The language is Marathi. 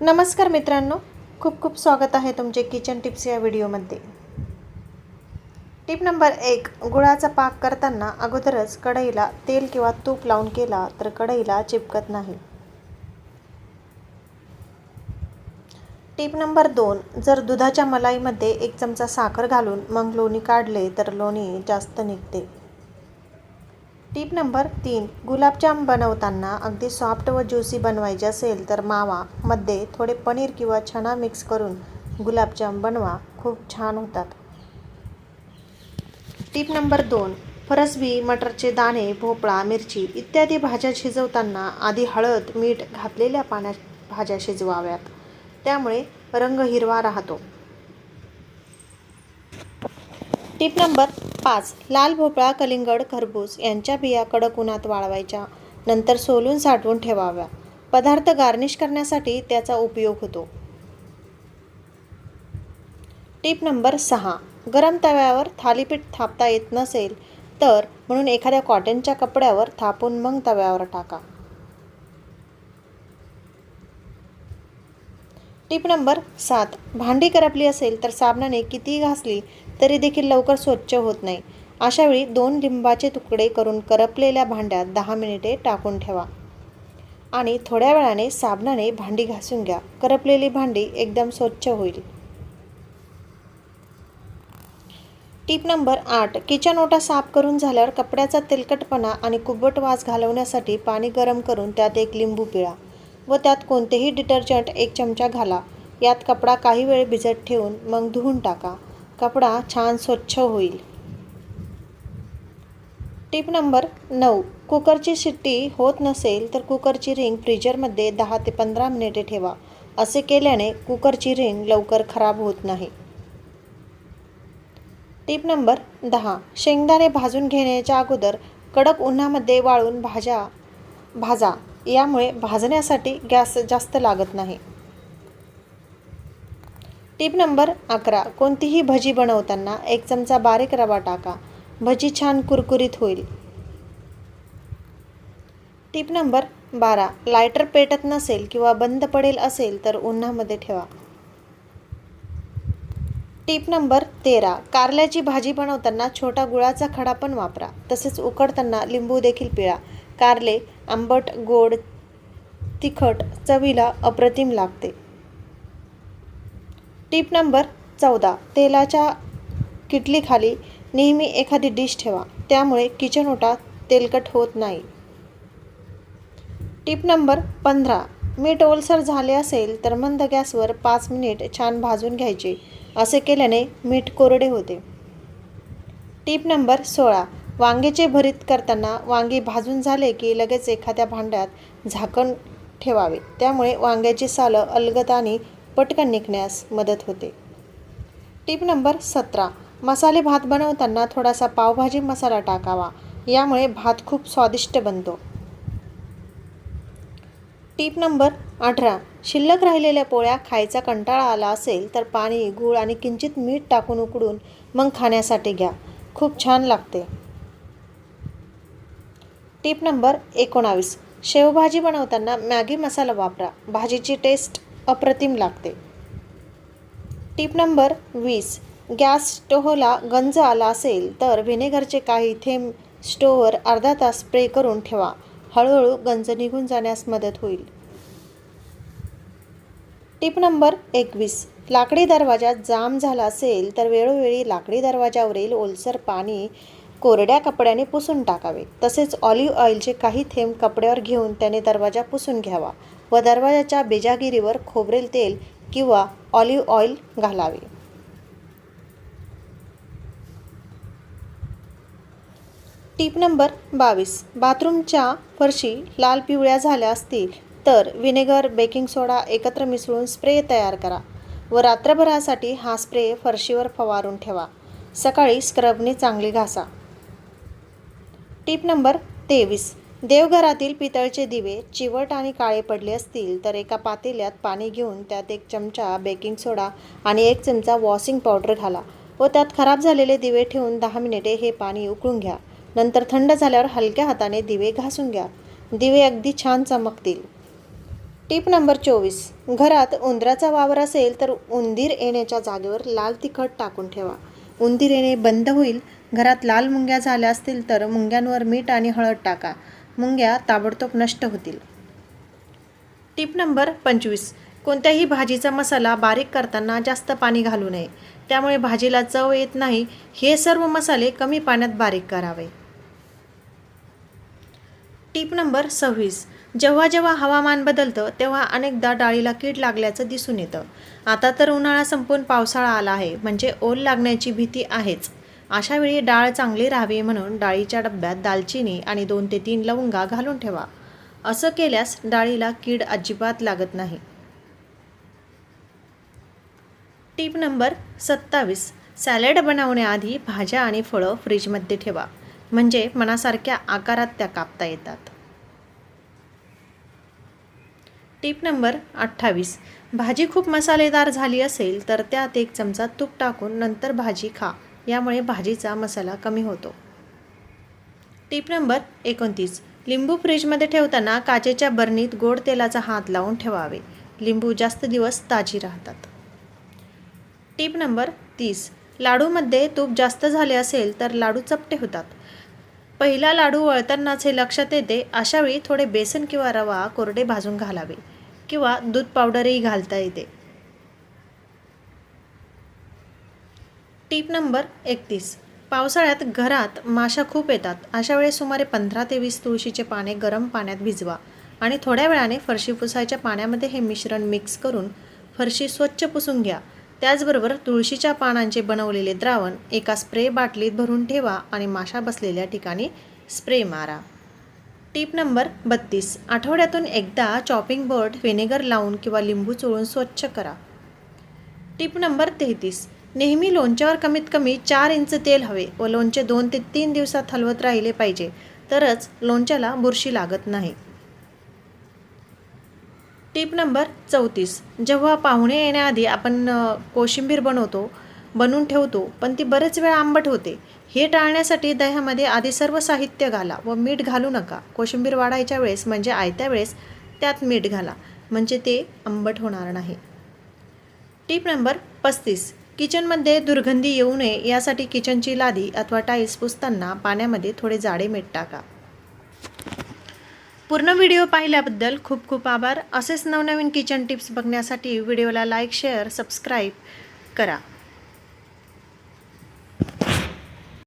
नमस्कार मित्रांनो खूप खूप स्वागत आहे तुमचे किचन टिप्स या व्हिडिओमध्ये. टिप नंबर एक गुळाचा पाक करताना अगोदरच कढईला तेल किंवा तूप लावून केला तर कढईला चिपकत नाही. टिप नंबर दोन जर दुधाच्या मलाईमध्ये एक चमचा साखर घालून मग लोणी काढले तर लोणी जास्त निघते. टीप नंबर तीन गुलाबजाम बनवताना अगदी सॉफ्ट व ज्युसी बनवायचे असेल तर मावामध्ये थोडे पनीर किंवा छना मिक्स करून गुलाबजाम बनवा खूप छान होतात. टीप नंबर दोन फरसबी मटरचे दाणे भोपळा मिरची इत्यादी भाज्या शिजवताना आधी हळद मीठ घातलेल्या पाण्यात भाज्या शिजवाव्यात. त्यामुळे रंग हिरवा राहतो. टीप नंबर पाच लाल भोपळा कलिंगड खरबूज यांच्या बिया कडक उन्हात वाळवायच्या. नंतर सोलून साठवून ठेवाव्या. पदार्थ गार्निश करण्यासाठी त्याचा उपयोग होतो. टीप नंबर सहा. गरम तव्यावर थालीपीठ थापता येत नसेल तर म्हणून एखाद्या कॉटनच्या कपड्यावर थापून मग तव्यावर टाका. टीप नंबर सात. भांडी करपली असेल तर साबणाने कितीही घासली तरी देखील लवकर स्वच्छ होत नाही. अशावेळी दोन लिंबाचे तुकडे करून करपलेल्या भांड्यात दहा मिनिटे टाकून ठेवा. आणि थोड्या वेळाने साबणाने भांडी घासून घ्या. करपलेली भांडी एकदम स्वच्छ होईल. टीप नंबर आठ. किचन ओटा साफ करून झाल्यावर कपड्याचा तेलकटपणा आणि कुबट वास घालवण्यासाठी पाणी गरम करून त्यात एक लिंबू पिळा व त्यात कोणतेही डिटर्जंट एक चमचा घाला. यात कपडा काही वेळ भिजत ठेवून मग धुवून टाका. कपडा छान स्वच्छ होईल. टीप नंबर नऊ. कुकरची शिट्टी होत नसेल तर कुकरची रिंग फ्रीजरमध्ये दहा ते पंधरा मिनिटे ठेवा. असे केल्याने कुकरची रिंग लवकर खराब होत नाही. टीप नंबर दहा. शेंगदाणे भाजून घेण्याच्या अगोदर कडक उन्हामध्ये वाळून भाज्या भाजा. यामुळे भाजण्यासाठी गॅस जास्त लागत नाही. टीप नंबर अकरा कोणतीही भजी बनवताना एक चमचा बारीक रवा टाका. भजी छान कुरकुरीत होईल. टीप नंबर बारा लायटर पेटत नसेल किंवा बंद पडेल असेल तर उन्हामध्ये ठेवा. टीप नंबर तेरा कारल्याची भाजी बनवताना छोटा गुळाचा खडा पण वापरा. तसेच उकडताना लिंबू देखील पिळा. कारले आंबट गोड तिखट चवीला अप्रतिम लागते. टीप नंबर चौदा तेलाच्या किटलीखाली नेहमी एखादी डिश ठेवा त्यामुळे किचन ओटा तेलकट होत नाही. टीप नंबर पंधरा मीठ ओलसर झाले असेल तर मंद गॅसवर पाच मिनिट छान भाजून घ्यायचे असे केल्याने मीठ कोरडे होते. टीप नंबर सोळा वांग्याचे भरीत करताना वांगी भाजून झाले की लगेच एखाद्या भांड्यात झाकण ठेवावे त्यामुळे वांग्याची सालं अलगद आणि पटकन निघण्यास मदत होते. टीप नंबर सतरा. मसाले भात बनवताना थोडासा पावभाजी मसाला टाकावा. यामुळे भात खूप स्वादिष्ट बनतो. टीप नंबर अठरा. शिल्लक राहिलेल्या पोळ्या खायचा कंटाळा आला असेल तर पाणी गूळ आणि किंचित मीठ टाकून उकडून मग खाण्यासाठी घ्या. खूप छान लागते. टीप नंबर एकोणावीस. शेवभाजी बनवताना मॅगी मसाला वापरा. भाजीची टेस्ट अप्रतिम लागते. टीप नंबर वीस. गॅस स्टोव्हला गंज आला असेल तर व्हिनेगरचे काही थेंब स्टोव्हवर अर्धा तास स्प्रे करून ठेवा. हळूहळू गंज निघून जाण्यास मदत होईल. टीप नंबर एकवीस. लाकडी दरवाजा जाम झाला असेल तर वेळोवेळी लाकडी दरवाजावरील ओलसर पाणी कोरड्या कपड्याने पुसून टाकावे. तसेच ऑलिव्ह ऑइलचे काही थेंब कपड्यावर घेऊन त्याने दरवाजा पुसून घ्यावा. व दरवाजाच्या बेजागिरीवर खोबरेल तेल किंवा ऑलिव्ह ऑइल घालावे. टीप नंबर बावीस. बाथरूमच्या फरशी लाल पिवळ्या झाल्या असतील तर व्हिनेगर बेकिंग सोडा एकत्र मिसळून स्प्रे तयार करा व रात्रभरासाठी हा स्प्रे फरशीवर फवारून ठेवा. सकाळी स्क्रबने चांगली घासा. टीप नंबर तेवीस. देवघरातील पितळचे दिवे चिवट आणि काळे पडले असतील तर एका पातेल्यात पाणी घेऊन त्यात एक चमचा बेकिंग सोडा आणि एक चमचा वॉशिंग पावडर घाला व त्यात खराब झालेले दिवे ठेवून दहा मिनिटे हे पाणी उकळून घ्या. नंतर थंड झाल्यावर हलक्या हाताने दिवे घासून घ्या. दिवे अगदी छान चमकतील. टीप नंबर चोवीस. घरात उंदराचा वावर असेल तर उंदीर येण्याच्या जागेवर लाल तिखट टाकून ठेवा. उंदीर येणे बंद होईल. घरात लाल मुंग्या झाल्या असतील तर मुंग्यांवर मीठ आणि हळद टाका. मुंग्या ताबडतोब नष्ट होतील. टीप नंबर पंचवीस. कोणत्याही भाजीचा मसाला बारीक करताना जास्त पाणी घालू नये. त्यामुळे भाजीला चव येत नाही. हे सर्व मसाले कमी पाण्यात बारीक करावे. टीप नंबर सव्वीस. जेव्हा जेव्हा हवामान बदलतं तेव्हा अनेकदा डाळीला कीड लागल्याचं दिसून येतं. आता तर उन्हाळा संपून पावसाळा आला आहे. म्हणजे ओल लागण्याची भीती आहेच. अशा वेळी डाळ चांगली राहावी म्हणून डाळीच्या डब्यात दालचिनी आणि दोन ते तीन लवंगा घालून ठेवा. असं केल्यास डाळीला कीड अजिबात लागत नाही. टीप नंबर सत्तावीस. सॅलड बनवण्याआधी भाज्या आणि फळं फ्रीजमध्ये ठेवा. म्हणजे मनासारख्या आकारात त्या कापता येतात. टीप नंबर अठ्ठावीस. भाजी खूप मसालेदार झाली असेल तर त्यात एक चमचा तूप टाकून नंतर भाजी खा. यामुळे भाजीचा मसाला कमी होतो. टीप नंबर एकोणतीस. लिंबू फ्रीजमध्ये ठेवताना काचेच्या बरणीत गोड तेलाचा हात लावून ठेवावे. लिंबू जास्त दिवस ताजी राहतात. टीप नंबर तीस. लाडूमध्ये तूप जास्त झाले असेल तर लाडू चपटे होतात. पहिला लाडू वळतानाच हे लक्षात येते अशावेळी थोडे बेसन किंवा रवा कोरडे भाजून घालावे किंवा दूध पावडरही घालता येते. टीप नंबर एकतीस. पावसाळ्यात घरात माशा खूप येतात. अशा वेळेस सुमारे पंधरा ते वीस तुळशीचे पाने गरम पाण्यात भिजवा आणि थोड्या वेळाने फरशी पुसायच्या पाण्यामध्ये हे मिश्रण मिक्स करून फरशी स्वच्छ पुसून घ्या. त्याचबरोबर तुळशीच्या पानांचे बनवलेले द्रावण एका स्प्रे बाटलीत भरून ठेवा आणि माशा बसलेल्या ठिकाणी स्प्रे मारा. टीप नंबर बत्तीस. आठवड्यातून एकदा चॉपिंग बोर्ड व्हिनेगर लावून किंवा लिंबू चोळून स्वच्छ करा. टीप नंबर तेहतीस. नेहमी लोणच्यावर कमीत कमी चार इंच तेल हवे व लोणचे दोन ते तीन दिवसात हलवत राहिले पाहिजे. तरच लोणच्याला बुरशी लागत नाही. टीप नंबर चौतीस. जेव्हा पाहुणे येण्याआधी आपण कोशिंबीर बनवतो बनवून ठेवतो पण ती बरेच वेळ आंबट होते. हे टाळण्यासाठी दह्यामध्ये आधी सर्व साहित्य घाला व मीठ घालू नका. कोशिंबीर वाढायच्या वेळेस म्हणजे आयत्या वेळेस त्यात मीठ घाला. म्हणजे ते आंबट होणार नाही. टीप नंबर पस्तीस. किचनमध्ये दुर्गंधी येऊ नये यासाठी किचनची लादी अथवा टाईल्स पुसताना पाण्यामध्ये थोडे जाडे मीठ टाका. पूर्ण व्हिडिओ पाहिल्याबद्दल खूप खूप आभार. असेच नवनवीन किचन टिप्स बघण्यासाठी व्हिडिओला लाईक शेअर सबस्क्राईब करा.